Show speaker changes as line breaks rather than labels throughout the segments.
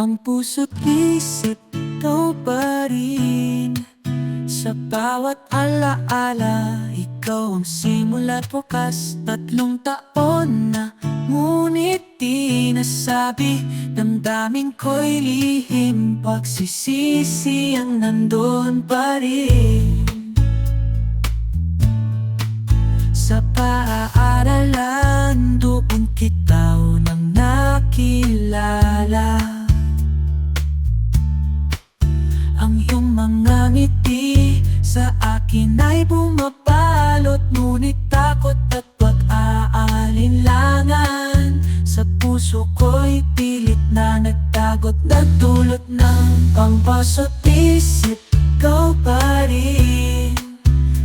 Ang puso't isip, ikaw pa rin. Sa bawat alaala, ikaw ang simula't wakas. Tatlong taon na, ngunit di nasabi. Damdamin ko'y lihim, pagsisisi ang nandun pa rin iyong mga ngiti sa akin ay bumabalot. Ngunit takot at pag-aalinlangan. Sa puso ko'y pilit na nagtagot. Nagdulot ng pangbaso't isip Ikaw pa rin.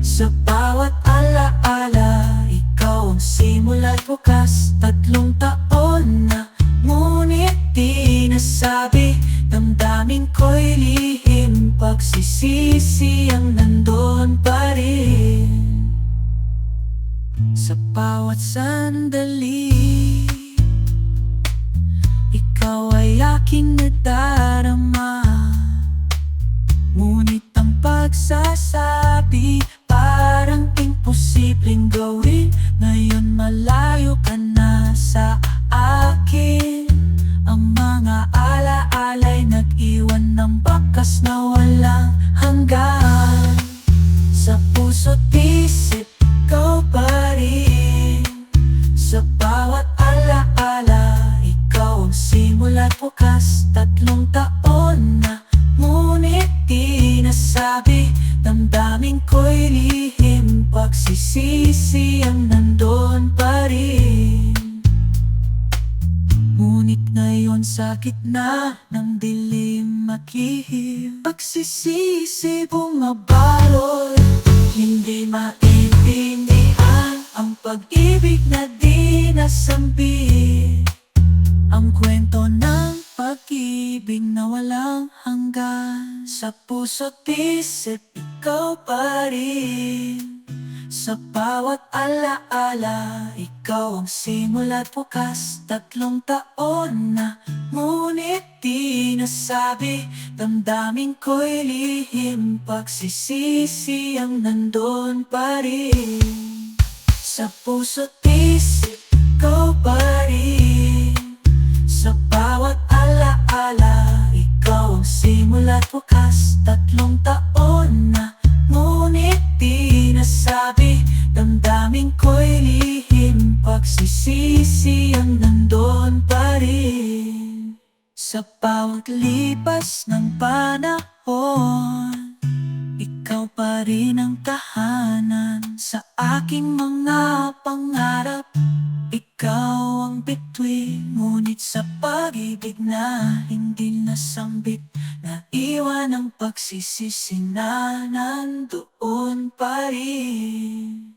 Sa bawat alaala Ikaw ang simula't bukas. Tatlong taon na Ngunit di nasabi bawat sandali Ikaw ay aking nadarama. Ngunit ang pagsasabi Parang imposibleng gawin. Ngayon malayo ka na sa akin. Ang mga alaala'y nag-iwan ng bakas na walang lihim, pagsisisi ang nandun pa rin. Ngunit ngayon sa gitna ng dilim makihim Pagsisisi bumabalot. Hindi maintindihan Ang pag-ibig na di nasambit Ang kwento ng pag-ibig na walang hanggan Sa puso't isip ikaw pa rin sa bawat alaala, ikaw ang simula't bukas. Tatlong taon na, ngunit di nasabi. Damdamin ko'y lihim, pagsisisi ang nandun pa rin. Sa puso't isip, ikaw pa Damdamin ko'y lihim Pagsisisi ang nandun pa rin. Sa bawat lipas ng panahon Ikaw pa rin ang tahanan. Sa aking mga pangarap Ikaw ang bituin. Ngunit sa pag-ibig na hindi nasambit Naiwan ang pagsisisi na nandoon pa rin